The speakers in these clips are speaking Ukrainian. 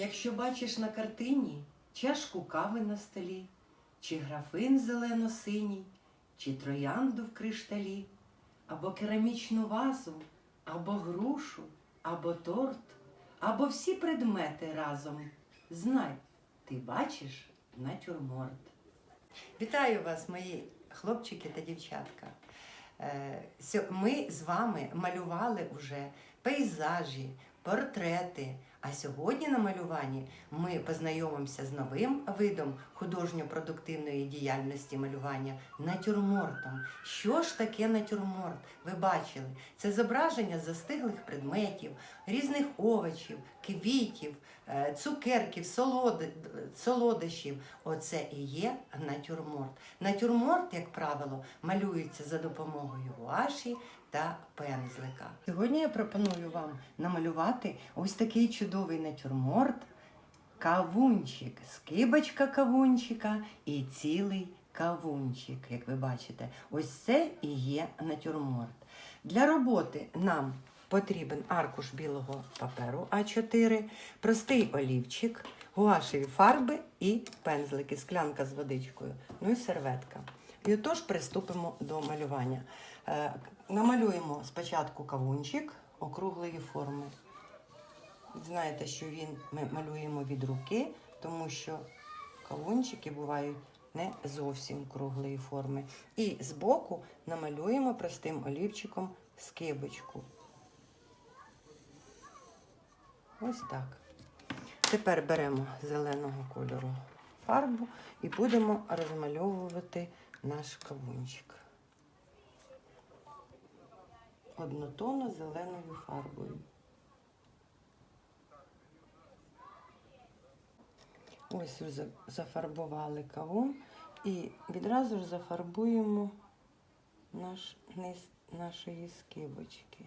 Якщо бачиш на картині чашку кави на столі, чи графин зелено-синій, чи троянду в кришталі, або керамічну вазу, або грушу, або торт, або всі предмети разом. Знай, ти бачиш натюрморт. Вітаю вас, мої хлопчики та дівчатка. Е, Ми з вами малювали вже пейзажі, портрети. А сьогодні на малюванні ми познайомимося з новим видом художньо-продуктивної діяльності малювання натюрмортом. Що ж таке натюрморт? Ви бачили? Це зображення застиглих предметів, різних овочів, квітів, е, цукерків, солодощів. Оце і є натюрморт. Натюрморт, як правило, малюється за допомогою гуаші та пензлика. Сьогодні я пропоную вам намалювати ось такий чудовий натюрморт, кавунчик, скибочка кавунчика і цілий кавунчик, як ви бачите. Ось це і є натюрморт. Для роботи нам потрібен аркуш білого паперу А4, простий олівчик, гуашеві фарби і пензлики, склянка з водичкою, ну і серветка. І отож приступимо до малювання. Е, Намалюємо спочатку кавунчик округлої форми. Знаєте, що він ми малюємо від руки, тому що кавунчики бувають не зовсім круглої форми. І збоку намалюємо простим олівчиком скибочку. Ось так. Тепер беремо зеленого кольору фарбу і будемо розмальовувати наш кавунчик. Однотонно зеленою фарбою. Ось за- зафарбували кавун і відразу ж зафарбуємо наш низ нашої скибочки.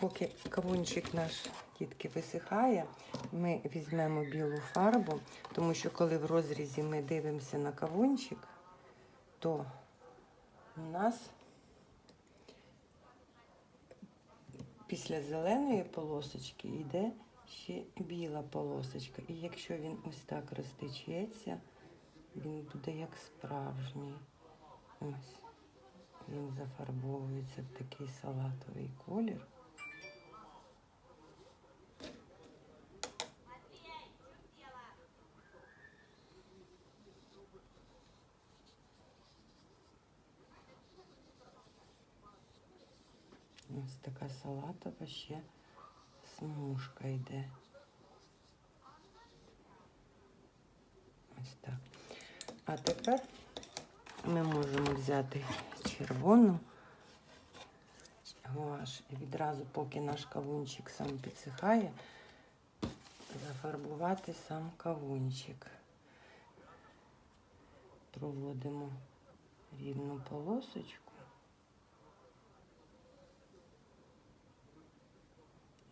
Поки кавунчик наш тітки висихає, ми візьмемо білу фарбу, тому що коли в розрізі ми дивимося на кавунчик, то у нас після зеленої полосочки йде ще біла полосочка. І якщо він ось так розтечеться, він буде як справжній. Ось. Він зафарбовується в такий салатовий колір. Ось така салатова ще смужка йде. Ось так. А тепер ми можемо взяти червону гуаш і відразу, поки наш кавунчик сам підсихає, зафарбувати сам кавунчик. Проводимо рівну полосочку.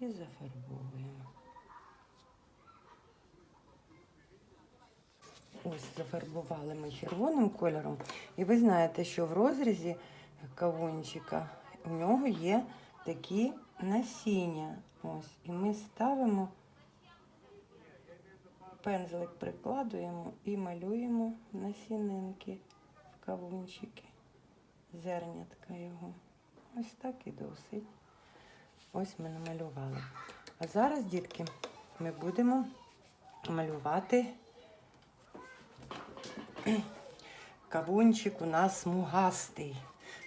І зафарбовуємо. Ось зафарбували ми червоним кольором. І ви знаєте, що в розрізі кавунчика у нього є такі насіння. Ось. І ми ставимо, пензлик прикладуємо і малюємо насінинки в кавунчики, зернятка його. Ось так і досить. Ось ми намалювали. А зараз, дітки, ми будемо малювати кавунчик у нас смугастий.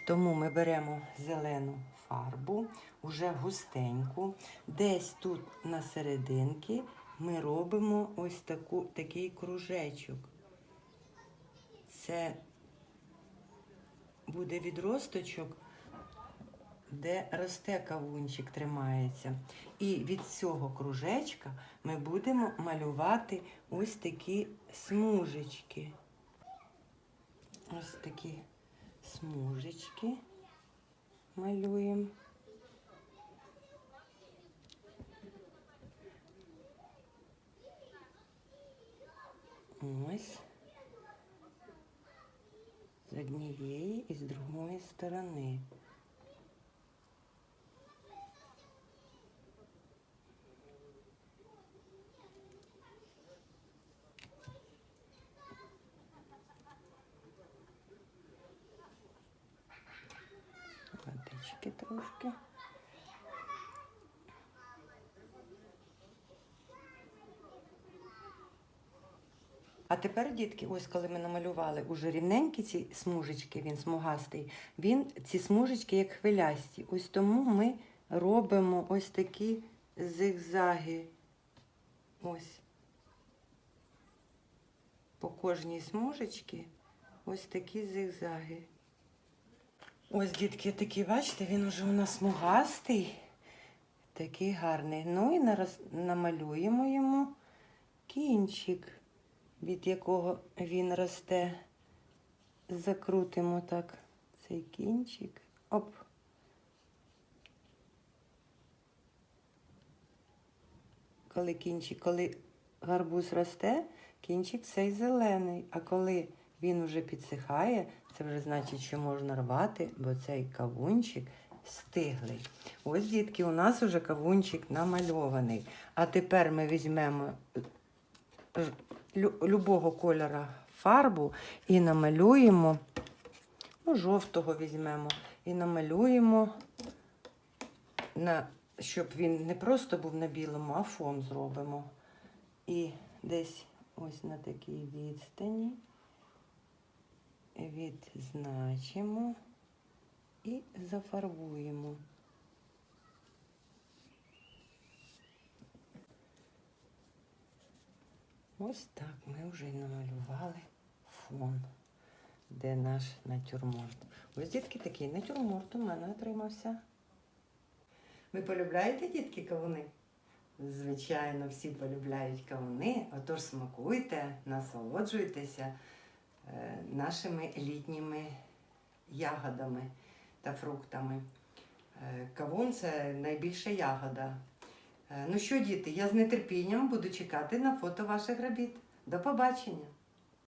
Тому ми беремо зелену фарбу, уже густеньку. Десь тут на серединки ми робимо ось таку, такий кружечок. Це буде відросточок де росте кавунчик, тримається. І від цього кружечка ми будемо малювати ось такі смужечки. Ось такі смужечки малюємо. Ось. З однієї і з другої сторони. Водички трошки. А тепер, дітки, ось коли ми намалювали уже рівненькі ці смужечки, він смугастий, він ці смужечки як хвилясті. Ось тому ми робимо ось такі зигзаги. Ось. По кожній смужечці ось такі зигзаги. Ось, дітки, такий, бачите, він уже у нас смугастий, такий гарний. Ну і нараз... намалюємо йому кінчик, від якого він росте. Закрутимо так цей кінчик. Оп. Коли кінчик, коли гарбуз росте, кінчик цей зелений. А коли він вже підсихає, це вже значить, що можна рвати, бо цей кавунчик стиглий. Ось, дітки, у нас вже кавунчик намальований. А тепер ми візьмемо любого кольора фарбу і намалюємо, ну, жовтого візьмемо, і намалюємо, на, щоб він не просто був на білому, а фон зробимо. І десь ось на такій відстані відзначимо і зафарбуємо. Ось так ми вже намалювали фон, де наш натюрморт. Ось дітки такий натюрморт у мене отримався. Ви полюбляєте, дітки, кавуни? Звичайно, всі полюбляють кавуни, отож смакуйте, насолоджуйтеся е, нашими літніми ягодами та фруктами. Е, Кавун це найбільша ягода. Е, Ну що, діти, я з нетерпінням буду чекати на фото ваших робіт. До побачення!